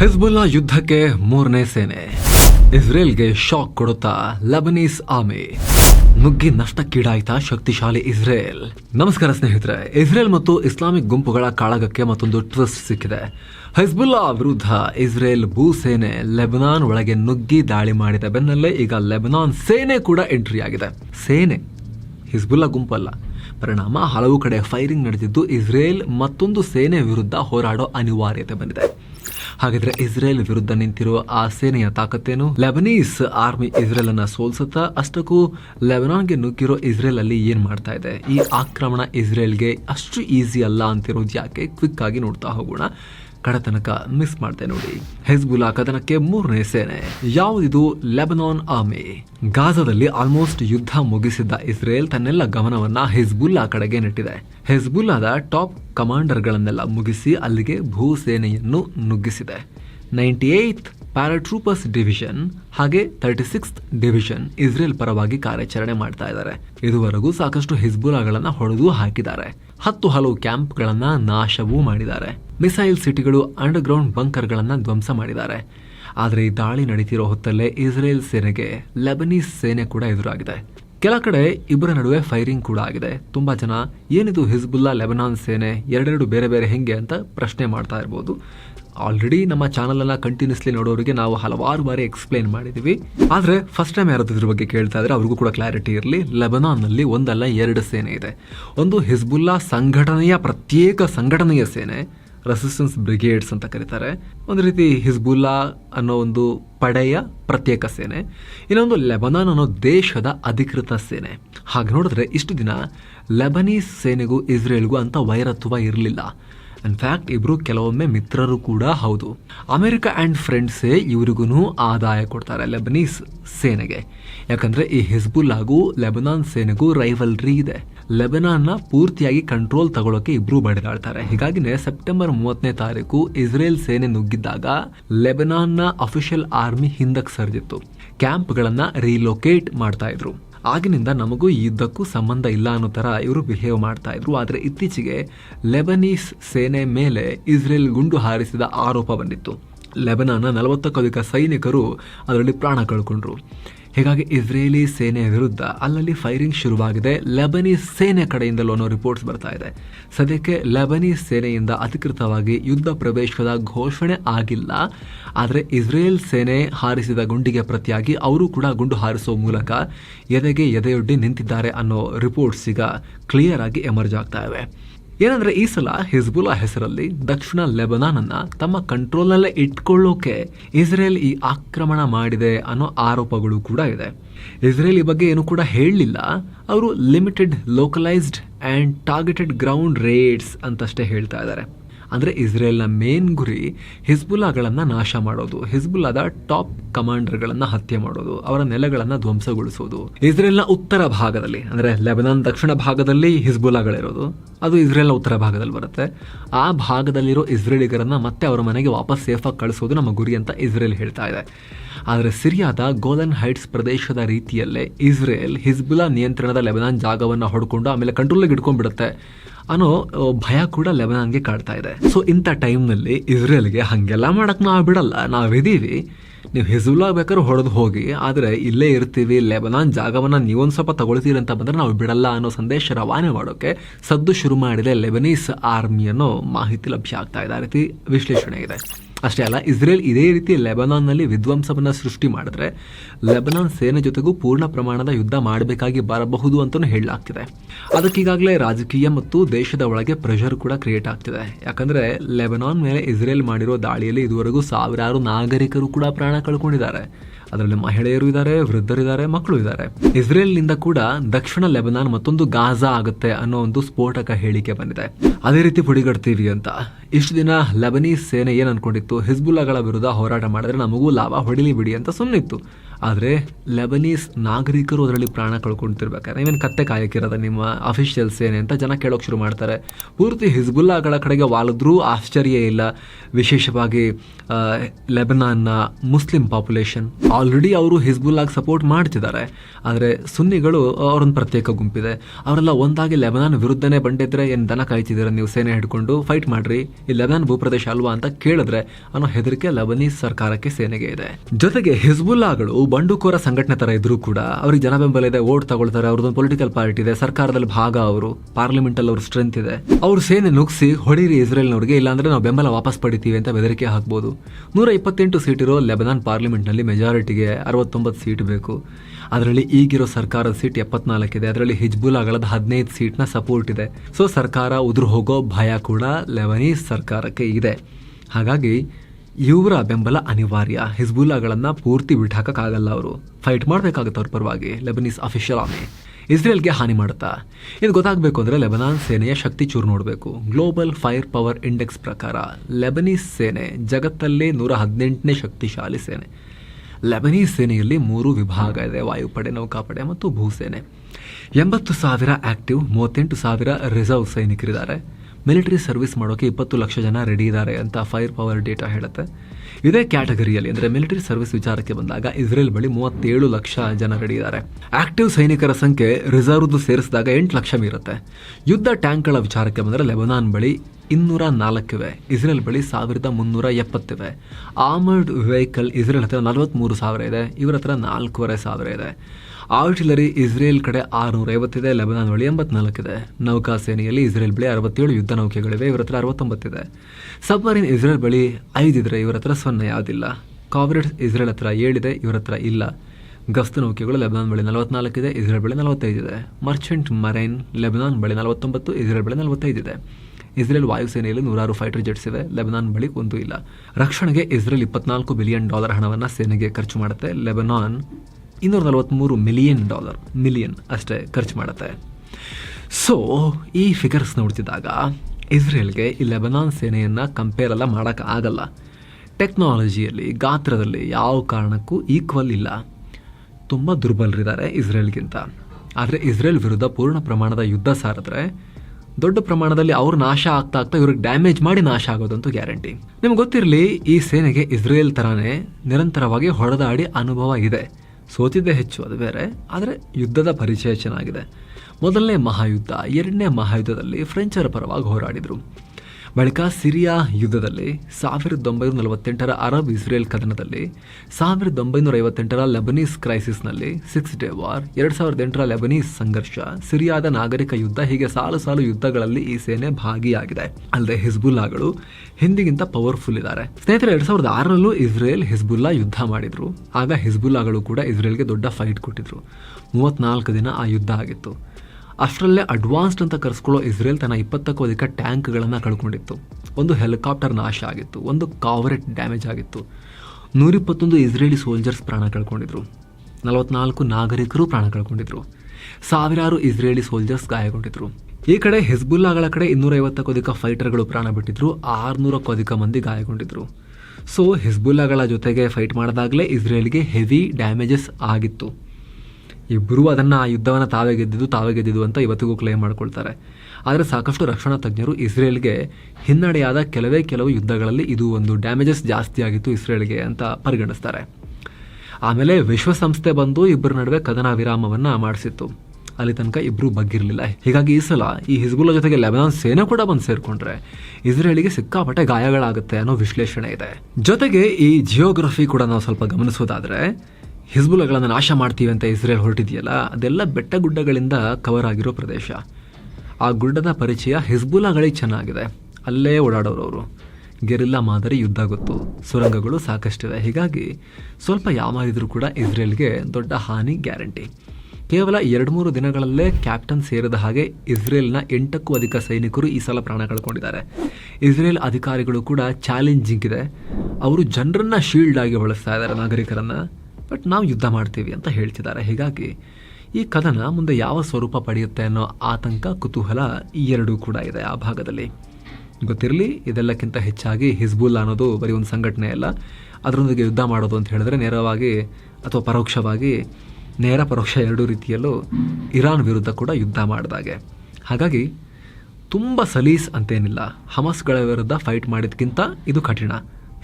Hezbollah ಯುದ್ಧಕ್ಕೆ ಮೂರನೇ ಸೇನೆ. ಇಸ್ರೇಲ್ಗೆ ಶಾಕ್ ಕೊಡುತ್ತಾ ಲಬನೀಸ್ ಆಮೆ ನುಗ್ಗಿ ನಷ್ಟಕ್ಕೀಡಾಯ್ತಾ ಶಕ್ತಿಶಾಲಿ ಇಸ್ರೇಲ್. ನಮಸ್ಕಾರ ಸ್ನೇಹಿತರೆ, ಇಸ್ರೇಲ್ ಮತ್ತು ಇಸ್ಲಾಮಿಕ್ ಗುಂಪುಗಳ ಕಾಳಗಕ್ಕೆ ಮತ್ತೊಂದು ಟ್ವಿಸ್ಟ್ ಸಿಕ್ಕಿದೆ. ಹಿಜ್ಬುಲ್ಲಾ ವಿರುದ್ಧ ಇಸ್ರೇಲ್ ಭೂಸೇನೆ ಲೆಬನಾನ್ ಒಳಗೆ ನುಗ್ಗಿ ದಾಳಿ ಮಾಡಿದ ಬೆನ್ನಲ್ಲೇ ಈಗ ಲೆಬನಾನ್ ಸೇನೆ ಕೂಡ ಎಂಟ್ರಿ ಆಗಿದೆ. ಸೇನೆ, ಹಿಜ್ಬುಲ್ಲಾ ಗುಂಪಲ್ಲ. ಪರಿಣಾಮ ಹಲವು ಕಡೆ ಫೈರಿಂಗ್ ನಡೆದಿದ್ದು ಇಸ್ರೇಲ್ ಮತ್ತೊಂದು ಸೇನೆ ವಿರುದ್ಧ ಹೋರಾಡೋ ಅನಿವಾರ್ಯತೆ ಬಂದಿದೆ. ಹಾಗಾದ್ರೆ ಇಸ್ರೇಲ್ ವಿರುದ್ಧ ನಿಂತಿರುವ ಆ ಸೇನೆಯ ತಾಕತ್ತೇನು? ಲೆಬನೀಸ್ ಆರ್ಮಿ ಇಸ್ರೇಲ್ ಅನ್ನ ಸೋಲ್ಸುತ್ತಾ ಅಷ್ಟಕ್ಕೂ ಲೆಬನಾನ್ಗೆ ನುಗ್ಗಿರೋ ಇಸ್ರೇಲ್ ಅಲ್ಲಿ ಏನ್ ಮಾಡ್ತಾ ಇದೆ? ಈ ಆಕ್ರಮಣ ಇಸ್ರೇಲ್ಗೆ ಅಷ್ಟು ಈಸಿ ಅಲ್ಲ ಅಂತಿರೋದು ಯಾಕೆ? ಕ್ವಿಕ್ ಆಗಿ ನೋಡ್ತಾ ಹೋಗೋಣ. ಕಡತನಕ ಮಿಸ್ ಮಾಡ್ತೆ ನೋಡಿ. ಹೆಜ್ಬುಲಾ ಕದನಕ್ಕೆ ಮೂರನೇ ಸೇನೆ. ಯಾವುದಿದು? ಲೆಬನಾನ್ ಆರ್ಮಿ ಗಾಜಾದಲ್ಲಿ ಆಲ್ಮೋಸ್ಟ್ ಯುದ್ಧ ಮುಗಿಸಿದ್ದ ಇಸ್ರೇಲ್ ತನ್ನೆಲ್ಲ ಗಮನವನ್ನ ಹಿಜ್ಬುಲ್ಲಾ ಕಡೆಗೆ ನೆಟ್ಟಿದೆ. ಹೆಜ್ಬುಲ್ಲಾದ ಟಾಪ್ ಕಮಾಂಡರ್ಗಳನ್ನೆಲ್ಲ ಮುಗಿಸಿ ಅಲ್ಲಿಗೆ ಭೂಸೇನೆಯನ್ನು ನುಗ್ಗಿಸಿದೆ. ನೈಂಟಿ ಏಯ್ತ್ ಪ್ಯಾರಾಟ್ರೂಪರ್ಸ್ ಡಿವಿಷನ್ ಹಾಗೆ ತರ್ಟಿ ಸಿಕ್ಸ್ ಡಿವಿಷನ್ ಇಸ್ರೇಲ್ ಪರವಾಗಿ ಕಾರ್ಯಾಚರಣೆ ಮಾಡ್ತಾ ಇದ್ದಾರೆ. ಇದುವರೆಗೂ ಸಾಕಷ್ಟು ಹಿಜ್ಬುಲಾಗಳನ್ನು ಹೊಡೆದು ಹಾಕಿದ್ದಾರೆ. ಹತ್ತು ಹಲವು ಕ್ಯಾಂಪ್ಗಳನ್ನ ನಾಶವೂ ಮಾಡಿದ್ದಾರೆ. ಮಿಸೈಲ್ ಸಿಟಿಗಳು ಅಂಡರ್ಗ್ರೌಂಡ್ ಬಂಕರ್ಗಳನ್ನ ಧ್ವಂಸ ಮಾಡಿದ್ದಾರೆ. ಆದರೆ ಈ ದಾಳಿ ನಡೀತಿರೋ ಹೊತ್ತಲ್ಲೇ ಇಸ್ರೇಲ್ ಸೇನೆಗೆ ಲೆಬನೀಸ್ ಸೇನೆ ಕೂಡ ಎದುರಾಗಿದೆ. ಕೆಲ ಕಡೆ ಇಬ್ಬರ ನಡುವೆ ಫೈರಿಂಗ್ ಕೂಡ ಆಗಿದೆ. ತುಂಬಾ ಜನ ಏನಿದು ಹಿಜ್ಬುಲ್ಲಾ ಲೆಬನಾನ್ ಸೇನೆ ಎರಡೆರಡು ಬೇರೆ ಬೇರೆ ಹೆಂಗೆ ಅಂತ ಪ್ರಶ್ನೆ ಮಾಡ್ತಾ ಇರ್ಬೋದು. ಆಲ್ರೆಡಿ ನಮ್ಮ ಚಾನಲ್ ಅನ್ನ ಕಂಟಿನ್ಯೂಸ್ಲಿ ನೋಡೋರಿಗೆ ನಾವು ಹಲವಾರು ಬಾರಿ ಎಕ್ಸ್ಪ್ಲೈನ್ ಮಾಡಿದೀವಿ. ಆದ್ರೆ ಫಸ್ಟ್ ಟೈಮ್ ಯಾರಾದ್ರೂ ಇದ್ರ ಬಗ್ಗೆ ಕೇಳ್ತಾ ಇದ್ರೆ ಅವ್ರಿಗೂ ಕೂಡ ಕ್ಲಾರಿಟಿ ಇರಲಿ. ಲೆಬನಾನ್ನಲ್ಲಿ ಒಂದಲ್ಲ ಎರಡು ಸೇನೆ ಇದೆ. ಒಂದು ಹಿಜ್ಬುಲ್ಲಾ ಸಂಘಟನೆಯ ಪ್ರತ್ಯೇಕ ಸಂಘಟನೆಯ ಸೇನೆ ರೆಸಿಸ್ಟೆನ್ಸ್ ಬ್ರಿಗೇಡ್ಸ್ ಅಂತ ಕರೀತಾರೆ. ಒಂದು ರೀತಿ ಹಿಜ್ಬುಲ್ಲಾ ಅನ್ನೋ ಒಂದು ಪಡೆಯ ಪ್ರತ್ಯೇಕ ಸೇನೆ. ಇನ್ನೊಂದು ಲೆಬನಾನ್ ಅನ್ನೋ ದೇಶದ ಅಧಿಕೃತ ಸೇನೆ. ಹಾಗೆ ನೋಡಿದ್ರೆ ಇಷ್ಟು ದಿನ ಲೆಬನೀಸ್ ಸೇನೆಗೂ ಇಸ್ರೇಲ್ಗೂ ಅಂತ ವೈರತ್ವ ಇರಲಿಲ್ಲ. ಇನ್ಫ್ಯಾಕ್ಟ್ ಇಬ್ರು ಕೆಲವೊಮ್ಮೆ ಮಿತ್ರರು ಕೂಡ ಹೌದು. ಅಮೆರಿಕ ಆ್ಯಂಡ್ ಫ್ರೆಂಡ್ಸೇ ಇವರಿಗೂ ಆದಾಯ ಕೊಡ್ತಾರೆ ಲೆಬನೀಸ್ ಸೇನೆಗೆ. ಯಾಕಂದ್ರೆ ಈ ಹಿಜ್ಬುಲ್ಲಾಗೂ ಲೆಬನಾನ್ ಸೇನೆಗೂ ರೈವಲ್ರಿ ಇದೆ. ಲೆಬನಾನ್ನ ಪೂರ್ತಿಯಾಗಿ ಕಂಟ್ರೋಲ್ ತಗೊಳ್ಳೋಕೆ ಇಬ್ರು ಬಡಿದಾಡ್ತಾರೆ. ಹೀಗಾಗಿನೇ ಸೆಪ್ಟೆಂಬರ್ ಮೂವತ್ತನೇ ತಾರೀಕು ಇಸ್ರೇಲ್ ಸೇನೆ ನುಗ್ಗಿದ್ದಾಗ ಲೆಬನಾನ್ನ ಅಫಿಷಿಯಲ್ ಆರ್ಮಿ ಹಿಂದಕ್ಕೆ ಸರಿದಿತ್ತು. ಕ್ಯಾಂಪ್ಗಳನ್ನು ರೀಲೊಕೇಟ್ ಮಾಡ್ತಾ ಇದ್ರು. ಆಗಿನಿಂದ ನಮಗೂ ಯುದ್ಧಕ್ಕೂ ಸಂಬಂಧ ಇಲ್ಲ ಅನ್ನೋ ಥರ ಇವರು ಬಿಹೇವ್ ಮಾಡ್ತಾ ಇದ್ರು. ಆದರೆ ಇತ್ತೀಚೆಗೆ ಲೆಬನೀಸ್ ಸೇನೆ ಮೇಲೆ ಇಸ್ರೇಲ್ ಗುಂಡು ಹಾರಿಸಿದ ಆರೋಪ ಬಂದಿತ್ತು. ಲೆಬನಾನ್ನ ನಲವತ್ತಕ್ಕೂ ಅಧಿಕ ಸೈನಿಕರು ಅದರಲ್ಲಿ ಪ್ರಾಣ ಕಳ್ಕೊಂಡ್ರು. ಹೀಗಾಗಿ ಇಸ್ರೇಲಿ ಸೇನೆ ವಿರುದ್ಧ ಅಲ್ಲಲ್ಲಿ ಫೈರಿಂಗ್ ಶುರುವಾಗಿದೆ. ಲೆಬನೀಸ್ ಸೇನೆ ಕಡೆಯಿಂದಲೂ ಅನ್ನೋ ರಿಪೋರ್ಟ್ಸ್ ಬರ್ತಾ ಇದೆ. ಸದ್ಯಕ್ಕೆ ಲೆಬನೀಸ್ ಸೇನೆಯಿಂದ ಅಧಿಕೃತವಾಗಿ ಯುದ್ಧ ಪ್ರವೇಶದ ಘೋಷಣೆ ಆಗಿಲ್ಲ. ಆದರೆ ಇಸ್ರೇಲ್ ಸೇನೆ ಹಾರಿಸಿದ ಗುಂಡಿಗೆ ಪ್ರತಿಯಾಗಿ ಅವರು ಕೂಡ ಗುಂಡು ಹಾರಿಸುವ ಮೂಲಕ ಎದೆಗೆ ಎದೆಯೊಡ್ಡಿ ನಿಂತಿದ್ದಾರೆ ಅನ್ನೋ ರಿಪೋರ್ಟ್ಸ್ ಈಗ ಕ್ಲಿಯರ್ ಆಗಿ ಎಮರ್ಜ್ ಆಗ್ತಾ ಇವೆ. ಏನಂದ್ರೆ ಈ ಸಲ ಹಿಜ್ಬುಲ್ಲಾ ಹೆಸರಲ್ಲಿ ದಕ್ಷಿಣ ಲೆಬನಾನ್ ಅನ್ನ ತಮ್ಮ ಕಂಟ್ರೋಲ್ನಲ್ಲೇ ಇಟ್ಕೊಳ್ಳೋಕೆ ಇಸ್ರೇಲ್ ಈ ಆಕ್ರಮಣ ಮಾಡಿದೆ ಅನ್ನೋ ಆರೋಪಗಳು ಕೂಡ ಇದೆ. ಇಸ್ರೇಲ್ ಈ ಬಗ್ಗೆ ಏನು ಕೂಡ ಹೇಳಲಿಲ್ಲ. ಅವರು limited, localised and targeted ground raids ಅಂತಷ್ಟೇ ಹೇಳ್ತಾ ಇದ್ದಾರೆ. ಅಂದರೆ ಇಸ್ರೇಲ್ನ ಮೇನ್ ಗುರಿ ಹಿಜ್ಬುಲ್ಲಾಗಳನ್ನು ನಾಶ ಮಾಡೋದು ಹಿಜ್ಬುಲಾದ ಟಾಪ್ ಕಮಾಂಡರ್ಗಳನ್ನು ಹತ್ಯೆ ಮಾಡೋದು, ಅವರ ನೆಲೆಗಳನ್ನು ಧ್ವಂಸಗೊಳಿಸೋದು. ಇಸ್ರೇಲ್ನ ಉತ್ತರ ಭಾಗದಲ್ಲಿ, ಅಂದರೆ ಲೆಬನಾನ್ ದಕ್ಷಿಣ ಭಾಗದಲ್ಲಿ ಹಿಜ್ಬುಲ್ಲಾಗಳಿರೋದು. ಅದು ಇಸ್ರೇಲ್ನ ಉತ್ತರ ಭಾಗದಲ್ಲಿ ಬರುತ್ತೆ. ಆ ಭಾಗದಲ್ಲಿರೋ ಇಸ್ರೇಲಿಗರನ್ನ ಮತ್ತೆ ಅವರ ಮನೆಗೆ ವಾಪಸ್ ಸೇಫಾಗಿ ಕಳಿಸೋದು ನಮ್ಮ ಗುರಿ ಅಂತ ಇಸ್ರೇಲ್ ಹೇಳ್ತಾ ಇದೆ. ಆದರೆ ಸಿರಿಯಾದ ಗೋಲನ್ ಹೈಟ್ಸ್ ಪ್ರದೇಶದ ರೀತಿಯಲ್ಲೇ ಇಸ್ರೇಲ್ ಹಿಜ್ಬುಲಾ ನಿಯಂತ್ರಣದ ಲೆಬನಾನ್ ಜಾಗವನ್ನು ಹೊಡ್ಕೊಂಡು ಆಮೇಲೆ ಕಂಟ್ರೋಲ್ಗೆ ಇಟ್ಕೊಂಡ್ಬಿಡುತ್ತೆ ಅನ್ನೋ ಭಯ ಕೂಡ ಲೆಬನಾನ್ಗೆ ಕಾಡ್ತಾ ಇದೆ. ಸೊ ಇಂಥ ಟೈಮ್ನಲ್ಲಿ ಇಸ್ರೇಲ್ಗೆ ಹಾಗೆಲ್ಲ ಮಾಡೋಕ್ಕೆ ನಾವು ಬಿಡಲ್ಲ. ನಾವಿದ್ದೀವಿ ನೀವು ಹಿಜ್ಬುಲಾ ಬೇಕಾದ್ರೆ ಹೊಡೆದು ಹೋಗಿ, ಆದರೆ ಇಲ್ಲೇ ಇರ್ತೀವಿ. ಲೆಬನಾನ್ ಜಾಗವನ್ನು ನೀವೊಂದು ಸ್ವಲ್ಪ ತಗೊಳ್ತೀರಿ ಅಂತ ಬಂದರೆ ನಾವು ಬಿಡಲ್ಲ ಅನ್ನೋ ಸಂದೇಶ ರವಾನೆ ಮಾಡೋಕೆ ಸದ್ದು ಶುರು ಮಾಡಿದೆ ಲೆಬನೀಸ್ ಆರ್ಮಿ ಅನ್ನೋ ಮಾಹಿತಿ ಲಭ್ಯ ಆಗ್ತಾ ಇದೆ. ರೀತಿ ವಿಶ್ಲೇಷಣೆ ಇದೆ. ಅಷ್ಟೇ ಅಲ್ಲ, ಇಸ್ರೇಲ್ ಇದೇ ರೀತಿ ಲೆಬನಾನ್ನಲ್ಲಿ ವಿಧ್ವಂಸವನ್ನ ಸೃಷ್ಟಿ ಮಾಡಿದ್ರೆ ಲೆಬನಾನ್ ಸೇನೆ ಜೊತೆಗೂ ಪೂರ್ಣ ಪ್ರಮಾಣದ ಯುದ್ಧ ಮಾಡಬೇಕಾಗಿ ಬರಬಹುದು ಅಂತಲೂ ಹೇಳಲಾಗ್ತಿದೆ. ಅದಕ್ಕೀಗಾಗಲೇ ರಾಜಕೀಯ ಮತ್ತು ದೇಶದ ಒಳಗೆ ಪ್ರೆಷರ್ ಕೂಡ ಕ್ರಿಯೇಟ್ ಆಗ್ತಿದೆ. ಯಾಕಂದ್ರೆ ಲೆಬನಾನ್ ಮೇಲೆ ಇಸ್ರೇಲ್ ಮಾಡಿರೋ ದಾಳಿಯಲ್ಲಿ ಇದುವರೆಗೂ ಸಾವಿರಾರು ನಾಗರಿಕರು ಕೂಡ ಪ್ರಾಣ ಕಳ್ಕೊಂಡಿದ್ದಾರೆ. ಅದರಲ್ಲಿ ಮಹಿಳೆಯರು ಇದ್ದಾರೆ ವೃದ್ಧರಿದ್ದಾರೆ ಮಕ್ಕಳು ಇದ್ದಾರೆ. ಇಸ್ರೇಲ್ನಿಂದ ಕೂಡ ದಕ್ಷಿಣ ಲೆಬನಾನ್ ಮತ್ತೊಂದು ಗಾಜಾ ಆಗುತ್ತೆ ಅನ್ನೋ ಒಂದು ಸ್ಫೋಟಕ ಹೇಳಿಕೆ ಬಂದಿದೆ. ಅದೇ ರೀತಿ ಪುಡಿಗಡ್ತೀವಿ ಅಂತ. ಇಷ್ಟು ದಿನ ಲೆಬನೀಸ್ ಸೇನೆ ಏನ್ ಅನ್ಕೊಂಡಿತ್ತು? ಹಿಜ್ಬುಲ್ಲಾಗಳ ವಿರುದ್ಧ ಹೋರಾಟ ಮಾಡಿದ್ರೆ ನಮಗೂ ಲಾಭ ಹೊಡಿಲಿ ಬಿಡಿ ಅಂತ ಸುಮ್ಮನಿತ್ತು ಆದರೆ ಲೆಬನೀಸ್ ನಾಗರಿಕರು ಅದರಲ್ಲಿ ಪ್ರಾಣ ಕಳ್ಕೊಂತಿರ್ಬೇಕಾದ್ರೆ ನೀವೇನು ಕತ್ತೆ ಕಾಯಕ್ಕಿರೋದ ನಿಮ್ಮ ಅಫಿಷಿಯಲ್ಸ್ ಏನೇ ಅಂತ ಜನ ಕೇಳೋಕೆ ಶುರು ಮಾಡ್ತಾರೆ. ಪೂರ್ತಿ ಹಿಜ್ಬುಲ್ಲಾಗಳ ಕಡೆಗೆ ವಾಲಿದ್ರೂ ಆಶ್ಚರ್ಯ ಇಲ್ಲ. ವಿಶೇಷವಾಗಿ ಲೆಬನಾನ್ನ ಮುಸ್ಲಿಂ ಪಾಪ್ಯುಲೇಷನ್ ಆಲ್ರೆಡಿ ಅವರು ಹಿಜ್ಬುಲ್ಲಾಗ್ ಸಪೋರ್ಟ್ ಮಾಡ್ತಿದ್ದಾರೆ. ಆದರೆ ಸುನ್ನಿಗಳು ಅವ್ರೊಂದು ಪ್ರತ್ಯೇಕ ಗುಂಪಿದೆ. ಅವರೆಲ್ಲ ಒಂದಾಗಿ ಲೆಬನಾನ್ ವಿರುದ್ಧನೇ ಬಂಡಿದ್ರೆ ಏನು ದನ ಕಾಯ್ತಿದ್ದೀರ ನೀವು ಸೇನೆ ಹಿಡ್ಕೊಂಡು? ಫೈಟ್ ಮಾಡ್ರಿ. ಈ ಲೆಬನಾನ್ ಭೂಪ್ರದೇಶ ಅಲ್ವಾ ಅಂತ ಕೇಳಿದ್ರೆ, ಅನ್ನೋ ಹೆದರಿಕೆ ಲೆಬನೀಸ್ ಸರ್ಕಾರಕ್ಕೆ ಸೇನೆಗೆ ಇದೆ. ಜೊತೆಗೆ ಹಿಜ್ಬುಲ್ಲಾಗಳು ಬಂಡುಕೋರ ಸಂಘಟನೆ ಥರ ಇದ್ರೂ ಕೂಡ ಅವ್ರಿಗೆ ಜನ ಬೆಂಬಲ ಇದೆ, ಓಟ್ ತಗೊಳ್ತಾರೆ, ಅವ್ರದ್ದೊಂದು ಪೊಲಿಟಿಕಲ್ ಪಾರ್ಟಿ ಇದೆ, ಸರ್ಕಾರದಲ್ಲಿ ಭಾಗ ಅವರು ಪಾರ್ಲಿಮೆಂಟ್ ಅಲ್ಲಿ ಅವ್ರ ಸ್ಟ್ರೆಂತ್ ಇದೆ. ಅವ್ರ ಸೇನೆ ನುಗ್ಸಿ ಹೊಡೀರಿ ಇಸ್ರೇಲ್ನವ್ರಿಗೆ, ಇಲ್ಲಾಂದ್ರೆ ನಾವು ಬೆಂಬಲ ವಾಪಸ್ ಪಡಿತೀವಿ ಅಂತ ಬೆದರಿಕೆ ಹಾಕ್ಬೋದು. ನೂರ ಇಪ್ಪತ್ತೆಂಟು ಸೀಟ್ ಇರೋ ಲೆಬನಾನ್ ಪಾರ್ಲಿಮೆಂಟ್ನಲ್ಲಿ ಮೆಜಾರಿಟಿಗೆ ಅರವತ್ತೊಂಬತ್ತು ಸೀಟ್ ಬೇಕು. ಅದರಲ್ಲಿ ಈಗಿರೋ ಸರ್ಕಾರದ ಸೀಟ್ ಎಪ್ಪತ್ನಾಲ್ಕಿದೆ, ಅದರಲ್ಲಿ ಹಿಜ್ಬುಲ್ಲಾಗಳದ್ದು ಹದಿನೈದು ಸೀಟ್ನ ಸಪೋರ್ಟ್ ಇದೆ. ಸೊ ಸರ್ಕಾರ ಉದುರು ಹೋಗೋ ಭಯ ಕೂಡ ಲೆಬನೀಸ್ ಸರ್ಕಾರಕ್ಕೆ ಇದೆ. ಹಾಗಾಗಿ ಇವರ ಬೆಂಬಲ ಅನಿವಾರ್ಯ. ಹಿಜ್ಬುಲ್ಲಾಗಳನ್ನು ಪೂರ್ತಿ ಬಿಟ್ಟಾಕಕ್ಕಾಗಲ್ಲ ಅವರು. ಫೈಟ್ ಮಾಡಬೇಕಾಗುತ್ತೆ ಅವ್ರ ಪರವಾಗಿ. ಲೆಬನೀಸ್ ಅಫಿಷಿಯಲ್ ಆರ್ಮಿ ಇಸ್ರೇಲ್ಗೆ ಹಾನಿ ಮಾಡುತ್ತಾ? ಇದು ಗೊತ್ತಾಗಬೇಕು ಅಂದರೆ ಲೆಬನಾನ್ ಸೇನೆಯ ಶಕ್ತಿ ಚೂರು ನೋಡಬೇಕು. ಗ್ಲೋಬಲ್ ಫೈರ್ ಪವರ್ ಇಂಡೆಕ್ಸ್ ಪ್ರಕಾರ ಲೆಬನೀಸ್ ಸೇನೆ ಜಗತ್ತಲ್ಲೇ ನೂರ ಹದಿನೆಂಟನೇ ಶಕ್ತಿಶಾಲಿ ಸೇನೆ. ಲೆಬನೀಸ್ ಸೇನೆಯಲ್ಲಿ ಮೂರು ವಿಭಾಗ ಇದೆ. ವಾಯುಪಡೆ, ನೌಕಾಪಡೆ ಮತ್ತು ಭೂಸೇನೆ. ಎಂಬತ್ತು ಸಾವಿರ ಆಕ್ಟಿವ್ ಮೂವತ್ತೆಂಟು ಸಾವಿರ ರಿಸರ್ವ್ ಸೈನಿಕರಿದ್ದಾರೆ. ಮಿಲಿಟರಿ ಸರ್ವಿಸ್ ಮಾಡೋಕೆ ಇಪ್ಪತ್ತು ಲಕ್ಷ ಜನ ರೆಡಿ ಇದ್ದಾರೆ ಅಂತ ಫೈರ್ ಪವರ್ ಡೇಟಾ ಹೇಳುತ್ತೆ. ಇದೇ ಕ್ಯಾಟಗರಿಯಲ್ಲಿ ಅಂದರೆ ಮಿಲಿಟರಿ ಸರ್ವಿಸ್ ವಿಚಾರಕ್ಕೆ ಬಂದಾಗ ಇಸ್ರೇಲ್ ಬಳಿ ಮೂವತ್ತೇಳು ಲಕ್ಷ ಜನ ರೆಡಿ ಇದ್ದಾರೆ. ಆಕ್ಟಿವ್ ಸೈನಿಕರ ಸಂಖ್ಯೆ ರಿಸರ್ವ್ದು ಸೇರಿಸಿದಾಗ ಎಂಟು ಲಕ್ಷ ಮೀರುತ್ತೆ. ಯುದ್ಧ ಟ್ಯಾಂಕ್ಗಳ ವಿಚಾರಕ್ಕೆ ಬಂದರೆ ಲೆಬನಾನ್ ಬಳಿ ಇನ್ನೂರ ನಾಲ್ಕಿವೆ, ಇಸ್ರೇಲ್ ಬಳಿ ಸಾವಿರದ ಮುನ್ನೂರ ಎಪ್ಪತ್ತಿವೆ. ಆರ್ಮರ್ಡ್ ವೆಹಿಕಲ್ ಇಸ್ರೇಲ್ ಹತ್ರ ನಲವತ್ತ್ಮೂರು ಸಾವಿರ ಇದೆ, ಇವರ ಹತ್ರ ನಾಲ್ಕೂವರೆ ಸಾವಿರ ಇದೆ. ಆರ್ಟಿಲರಿ ಇಸ್ರೇಲ್ ಕಡೆ ಆರುನೂರ ಐವತ್ತಿದೆ ಲೆಬನಾನ್ ಬಳಿ ಎಂಬತ್ನಾಲ್ಕಿದೆ. ನೌಕಾ ಸೇನೆಯಲ್ಲಿ ಇಸ್ರೇಲ್ ಬಳಿ ಅರವತ್ತೇಳು ಯುದ್ಧ ನೌಕೆಗಳಿವೆ, ಇವರ ಹತ್ರ ಅರವತ್ತೊಂಬತ್ತಿದೆ. ಸಬ್ಮರೀನ್ ಇಸ್ರೇಲ್ ಬಳಿ ಐದಿದ್ರೆ ಇವರ ಹತ್ರ ಸೊನ್ನೆ ಯಾವುದಿಲ್ಲ. ಕಾವ್ರೆಟ್ ಇಸ್ರೇಲ್ ಹತ್ರ ಏಳಿದೆ, ಇವರ ಹತ್ರ ಇಲ್ಲ. ಗಸ್ತು ನೌಕೆಗಳು ಲೆಬನಾನ್ ಬಳಿ ನಲವತ್ನಾಲ್ಕಿದೆ, ಇಸ್ರೇಲ್ ಬಳಿ ನಲವತ್ತೈದಿದೆ. ಮರ್ಚೆಂಟ್ ಮರೈನ್ ಲೆಬನಾನ್ ಬಳಿ ನಲವತ್ತೊಂಬತ್ತು, ಇಸ್ರೇಲ್ ಬಳಿ ನಲವತ್ತೈದಿದೆ. ಇಸ್ರೇಲ್ ವಾಯುಸೇನೆಯಲ್ಲಿ ನೂರಾರು ಫೈಟರ್ ಜೆಟ್ಸ್ ಇವೆ, ಲೆಬನಾನ್ ಬಳಿ ಒಂದು ಇಲ್ಲ. ರಕ್ಷಣೆಗೆ ಇಸ್ರೇಲ್ ಇಪ್ಪತ್ನಾಲ್ಕು ಬಿಲಿಯನ್ ಡಾಲರ್ ಹಣವನ್ನು ಸೇನೆಗೆ ಖರ್ಚು ಮಾಡುತ್ತೆ, ಲೆಬನಾನ್ ಇನ್ನೂರ ನಲವತ್ತ್ಮೂರು ಮಿಲಿಯನ್ ಡಾಲರ್, ಮಿಲಿಯನ್ ಅಷ್ಟೇ ಖರ್ಚು ಮಾಡುತ್ತೆ. ಸೊ ಈ ಫಿಗರ್ಸ್ ನೋಡ್ತಿದ್ದಾಗ ಇಸ್ರೇಲ್ಗೆ ಈ ಲೆಬನಾನ್ ಸೇನೆಯನ್ನು ಕಂಪೇರ್ ಎಲ್ಲ ಮಾಡೋಕ್ಕಾಗಲ್ಲ ಟೆಕ್ನಾಲಜಿಯಲ್ಲಿ ಗಾತ್ರದಲ್ಲಿ ಯಾವ ಕಾರಣಕ್ಕೂ ಈಕ್ವಲ್ ಇಲ್ಲ. ತುಂಬ ದುರ್ಬಲರಿದ್ದಾರೆ ಇಸ್ರೇಲ್ಗಿಂತ. ಆದರೆ ಇಸ್ರೇಲ್ ವಿರುದ್ಧ ಪೂರ್ಣ ಪ್ರಮಾಣದ ಯುದ್ಧ ಸಾರಿದ್ರೆ ದೊಡ್ಡ ಪ್ರಮಾಣದಲ್ಲಿ ಅವ್ರು ನಾಶ ಆಗ್ತಾ ಆಗ್ತಾ ಇವ್ರಿಗೆ ಡ್ಯಾಮೇಜ್ ಮಾಡಿ ನಾಶ ಆಗೋದಂತೂ ಗ್ಯಾರಂಟಿ ನಿಮ್ಗೆ ಗೊತ್ತಿರಲಿ, ಈ ಸೇನೆಗೆ ಇಸ್ರೇಲ್ ಥರನೇ ನಿರಂತರವಾಗಿ ಹೊಡೆದಾಡಿ ಅನುಭವ ಇದೆ. ಸೋತಿದ್ದೇ ಹೆಚ್ಚು, ಅದು ಬೇರೆ. ಆದರೆ ಯುದ್ಧದ ಪರಿಚಯ ಚೆನ್ನಾಗಿದೆ. ಮೊದಲನೇ ಮಹಾಯುದ್ಧ, ಎರಡನೇ ಮಹಾಯುದ್ಧದಲ್ಲಿ ಫ್ರೆಂಚರ ಪರವಾಗಿ ಹೋರಾಡಿದರು. ಬಳಿಕ ಸಿರಿಯಾ ಯುದ್ಧದಲ್ಲಿ ಸಾವಿರದ ಒಂಬೈನೂರ ನಲವತ್ತೆಂಟರ ಅರಬ್ ಇಸ್ರೇಲ್ ಕದನದಲ್ಲಿ ಸಾವಿರದ ಒಂಬೈನೂರ ಐವತ್ತೆಂಟರ ಲೆಬನೀಸ್ ಕ್ರೈಸಿಸ್ನಲ್ಲಿ ಸಿಕ್ಸ್ ಡೇ ವಾರ್, ಎರಡು ಸಾವಿರದ ಎಂಟರ ಲೆಬನೀಸ್ ಸಂಘರ್ಷ, ಸಿರಿಯಾದ ನಾಗರಿಕ ಯುದ್ಧ ಹೀಗೆ ಸಾಲು ಸಾಲು ಯುದ್ಧಗಳಲ್ಲಿ ಈ ಸೇನೆ ಭಾಗಿಯಾಗಿದೆ. ಅಲ್ಲದೆ ಹಿಜ್ಬುಲ್ಲಾಗಳು ಹಿಂದಿಗಿಂತ ಪವರ್ಫುಲ್ ಇದ್ದಾರೆ. ಸ್ನೇಹಿತರೆ, ಎರಡ್ ಸಾವಿರದ ಆರರಲ್ಲೂ ಇಸ್ರೇಲ್ ಹಿಜ್ಬುಲ್ಲಾ ಯುದ್ಧ ಮಾಡಿದ್ರು. ಆಗ ಹಿಜ್ಬುಲ್ಲಾಗಳು ಕೂಡ ಇಸ್ರೇಲ್ಗೆ ದೊಡ್ಡ ಫೈಟ್ ಕೊಟ್ಟಿದ್ರು. ಮೂವತ್ನಾಲ್ಕು ದಿನ ಆ ಯುದ್ಧ ಆಗಿತ್ತು. ಅಷ್ಟರಲ್ಲೇ ಅಡ್ವಾನ್ಸ್ಡ್ ಅಂತ ಕರೆಸ್ಕೊಳ್ಳೋ ಇಸ್ರೇಲ್ ತನ್ನ ಇಪ್ಪತ್ತಕ್ಕೂ ಅಧಿಕ ಟ್ಯಾಂಕ್ಗಳನ್ನು ಕಳ್ಕೊಂಡಿತ್ತು. ಒಂದು ಹೆಲಿಕಾಪ್ಟರ್ ನಾಶ ಆಗಿತ್ತು, ಒಂದು ಕಾವರೆಟ್ ಡ್ಯಾಮೇಜ್ ಆಗಿತ್ತು. ನೂರಿಪ್ಪತ್ತೊಂದು ಇಸ್ರೇಲಿ ಸೋಲ್ಜರ್ಸ್ ಪ್ರಾಣ ಕಳ್ಕೊಂಡಿದ್ರು. ನಲವತ್ನಾಲ್ಕು ನಾಗರಿಕರು ಪ್ರಾಣ ಕಳ್ಕೊಂಡಿದ್ರು. ಸಾವಿರಾರು ಇಸ್ರೇಲಿ ಸೋಲ್ಜರ್ಸ್ ಗಾಯಗೊಂಡಿದ್ರು. ಈ ಕಡೆ ಹಿಜ್ಬುಲ್ಲಾಗಳ ಕಡೆ ಇನ್ನೂರೈವತ್ತಕ್ಕೂ ಅಧಿಕ ಫೈಟರ್ಗಳು ಪ್ರಾಣ ಬಿಟ್ಟಿದ್ರು, ಆರುನೂರಕ್ಕೂ ಅಧಿಕ ಮಂದಿ ಗಾಯಗೊಂಡಿದ್ರು. ಸೊ, ಹಿಜ್ಬುಲ್ಲಾಗಳ ಜೊತೆಗೆ ಫೈಟ್ ಮಾಡಿದಾಗಲೇ ಇಸ್ರೇಲ್ಗೆ ಹೆವಿ ಡ್ಯಾಮೇಜಸ್ ಆಗಿತ್ತು. ಇಬ್ಬರು ಅದನ್ನು ಆ ಯುದ್ಧವನ್ನು ತಾವೇ ಗೆದ್ದಿದ್ದು ತಾವೇ ಗೆದ್ದಿದ್ದು ಅಂತ ಇವತ್ತಿಗೂ ಕ್ಲೇಮ್ ಮಾಡ್ಕೊಳ್ತಾರೆ. ಆದರೆ ಸಾಕಷ್ಟು ರಕ್ಷಣಾ ತಜ್ಞರು ಇಸ್ರೇಲ್ಗೆ ಹಿನ್ನಡೆಯಾದ ಕೆಲವೇ ಕೆಲವು ಯುದ್ಧಗಳಲ್ಲಿ ಇದು ಒಂದು ಡ್ಯಾಮೇಜಸ್ ಜಾಸ್ತಿ ಆಗಿತ್ತು ಇಸ್ರೇಲ್ಗೆ ಅಂತ ಪರಿಗಣಿಸ್ತಾರೆ. ಆಮೇಲೆ ವಿಶ್ವಸಂಸ್ಥೆ ಬಂದು ಇಬ್ಬರ ನಡುವೆ ಕದನ ವಿರಾಮವನ್ನು ಮಾಡಿಸಿತ್ತು. ಅಲ್ಲಿ ತನಕ ಇಬ್ಬರೂ ಬಗ್ಗಿರಲಿಲ್ಲ. ಹೀಗಾಗಿ ಈ ಸಲ ಈ ಹಿಜ್ಬುಲ್ಲಾ ಜೊತೆಗೆ ಲೆಬನಾನ್ ಸೇನೆ ಕೂಡ ಬಂದು ಸೇರಿಕೊಂಡ್ರೆ ಇಸ್ರೇಲಿಗೆ ಸಿಕ್ಕಾಪಟ್ಟೆ ಗಾಯಗಳಾಗುತ್ತೆ ಅನ್ನೋ ವಿಶ್ಲೇಷಣೆ ಇದೆ. ಜೊತೆಗೆ ಈ ಜಿಯೋಗ್ರಫಿ ಕೂಡ ನಾವು ಸ್ವಲ್ಪ ಗಮನಿಸೋದಾದ್ರೆ ಹಿಜ್ಬುಲ್ಲಾಗಳನ್ನು ನಾಶ ಮಾಡ್ತೀವಿ ಅಂತ ಇಸ್ರೇಲ್ ಹೊರಟಿದೆಯಲ್ಲ, ಅದೆಲ್ಲ ಬೆಟ್ಟ ಗುಡ್ಡಗಳಿಂದ ಕವರ್ ಆಗಿರೋ ಪ್ರದೇಶ. ಆ ಗುಡ್ಡದ ಪರಿಚಯ ಹಿಜ್ಬುಲ್ಲಾಗಳಿಗೆ ಚೆನ್ನಾಗಿದೆ. ಅಲ್ಲೇ ಓಡಾಡೋರು ಅವರು. ಗೆರಿಲ್ಲಾ ಮಾದರಿ ಯುದ್ಧ ಗೊತ್ತು. ಸುರಂಗಗಳು ಸಾಕಷ್ಟಿವೆ. ಹೀಗಾಗಿ ಸ್ವಲ್ಪ ಯಾಮಾರಿದ್ರು ಕೂಡ ಇಸ್ರೇಲ್ಗೆ ದೊಡ್ಡ ಹಾನಿ ಗ್ಯಾರಂಟಿ. ಕೇವಲ ಎರಡು ಮೂರು ದಿನಗಳಲ್ಲೇ ಕ್ಯಾಪ್ಟನ್ ಸೇರಿದ ಹಾಗೆ ಇಸ್ರೇಲ್ನ ಎಂಟಕ್ಕೂ ಅಧಿಕ ಸೈನಿಕರು ಈ ಸಲ ಪ್ರಾಣ ಕಳ್ಕೊಂಡಿದ್ದಾರೆ. ಇಸ್ರೇಲ್ ಅಧಿಕಾರಿಗಳು ಕೂಡ ಚಾಲೆಂಜಿಂಗ್ ಇದೆ. ಅವರು ಜನರನ್ನ ಶೀಲ್ಡ್ ಆಗಿ ಬಳಸ್ತಾ ಇದ್ದಾರೆ, ನಾಗರಿಕರನ್ನ. ಬಟ್ ನಾವು ಯುದ್ಧ ಮಾಡ್ತೀವಿ ಅಂತ ಹೇಳ್ತಿದ್ದಾರೆ. ಹೀಗಾಗಿ ಈ ಕದನ ಮುಂದೆ ಯಾವ ಸ್ವರೂಪ ಪಡೆಯುತ್ತೆ ಅನ್ನೋ ಆತಂಕ, ಕುತೂಹಲ ಈ ಎರಡೂ ಕೂಡ ಇದೆ ಆ ಭಾಗದಲ್ಲಿ. ಗೊತ್ತಿರಲಿ, ಇದೆಲ್ಲಕ್ಕಿಂತ ಹೆಚ್ಚಾಗಿ ಹಿಜ್ಬುಲ್ ಅನ್ನೋದು ಬರೀ ಒಂದು ಸಂಘಟನೆ ಅಲ್ಲ. ಅದರೊಂದಿಗೆ ಯುದ್ಧ ಮಾಡೋದು ಅಂತ ಹೇಳಿದ್ರೆ ನೇರವಾಗಿ ಅಥವಾ ಪರೋಕ್ಷವಾಗಿ ನೇರ ಪರೋಕ್ಷ ಎರಡೂ ರೀತಿಯಲ್ಲೂ ಇರಾನ್ ವಿರುದ್ಧ ಕೂಡ ಯುದ್ಧ ಮಾಡಿದಾಗೆ. ಹಾಗಾಗಿ ತುಂಬ ಸಲೀಸ್ ಅಂತೇನಿಲ್ಲ. ಹಮಸ್ಗಳ ವಿರುದ್ಧ ಫೈಟ್ ಮಾಡಿದ್ಕಿಂತ ಇದು ಕಠಿಣ.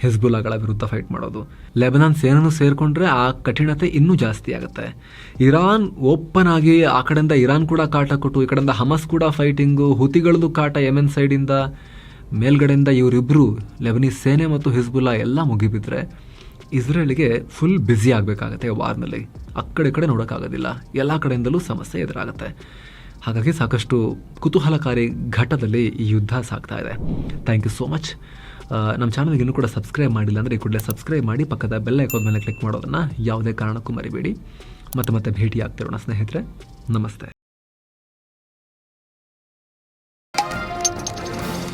ಹೆಜ್ಬುಲ್ಲಾಗಳ ವಿರುದ್ಧ ಫೈಟ್ ಮಾಡೋದು. ಲೆಬನಾನ್ ಸೇನನ್ನು ಸೇರಿಕೊಂಡ್ರೆ ಆ ಕಠಿಣತೆ ಇನ್ನೂ ಜಾಸ್ತಿ ಆಗುತ್ತೆ. ಇರಾನ್ ಓಪನ್ ಆಗಿ ಆ ಕಡೆಯಿಂದ ಇರಾನ್ ಕೂಡ ಕಾಟ ಕೊಟ್ಟು, ಈ ಕಡೆಯಿಂದ ಹಮಸ್ ಕೂಡ ಫೈಟಿಂಗು ಹುತಿಗಳದ್ದು ಕಾಟ ಯೆಮೆನ್ ಸೈಡಿಂದ ಮೇಲ್ಗಡೆಯಿಂದ ಇವರಿಬ್ಬರು ಲೆಬನೀಸ್ ಸೇನೆ ಮತ್ತು ಹಿಜ್ಬುಲ್ಲಾ ಎಲ್ಲ ಮುಗಿಬಿದ್ರೆ ಇಸ್ರೇಲ್ಗೆ ಫುಲ್ ಬ್ಯುಸಿ ಆಗಬೇಕಾಗತ್ತೆ ವಾರ್ನಲ್ಲಿ. ಆ ಕಡೆ ಕಡೆ ನೋಡೋಕ್ಕಾಗೋದಿಲ್ಲ. ಎಲ್ಲ ಕಡೆಯಿಂದಲೂ ಸಮಸ್ಯೆ ಎದುರಾಗುತ್ತೆ. ಹಾಗಾಗಿ ಸಾಕಷ್ಟು ಕುತೂಹಲಕಾರಿ ಘಟ್ಟದಲ್ಲಿ ಈ ಯುದ್ಧ ಸಾಗ್ತಾ ಇದೆ. ಥ್ಯಾಂಕ್ ಯು ಸೋ ಮಚ್ ನಮ್ಮ ಚಾನಲ್ಗೆ ಇನ್ನೂ ಕೂಡ ಸಬ್ಸ್ಕ್ರೈಬ್ ಮಾಡಿಲ್ಲ ಅಂದರೆ ಈ ಕೂಡಲೇ ಸಬ್ಸ್ಕ್ರೈಬ್ ಮಾಡಿ ಪಕ್ಕದ ಬೆಲ್ ಹಾಕೋದ ಮೇಲೆ ಕ್ಲಿಕ್ ಮಾಡೋದನ್ನು ಯಾವುದೇ ಕಾರಣಕ್ಕೂ ಮರಿಬೇಡಿ. ಮತ್ತೆ ಮತ್ತೆ ಭೇಟಿ ಆಗ್ತಿರೋಣ ಸ್ನೇಹಿತರೆ. ನಮಸ್ತೆ.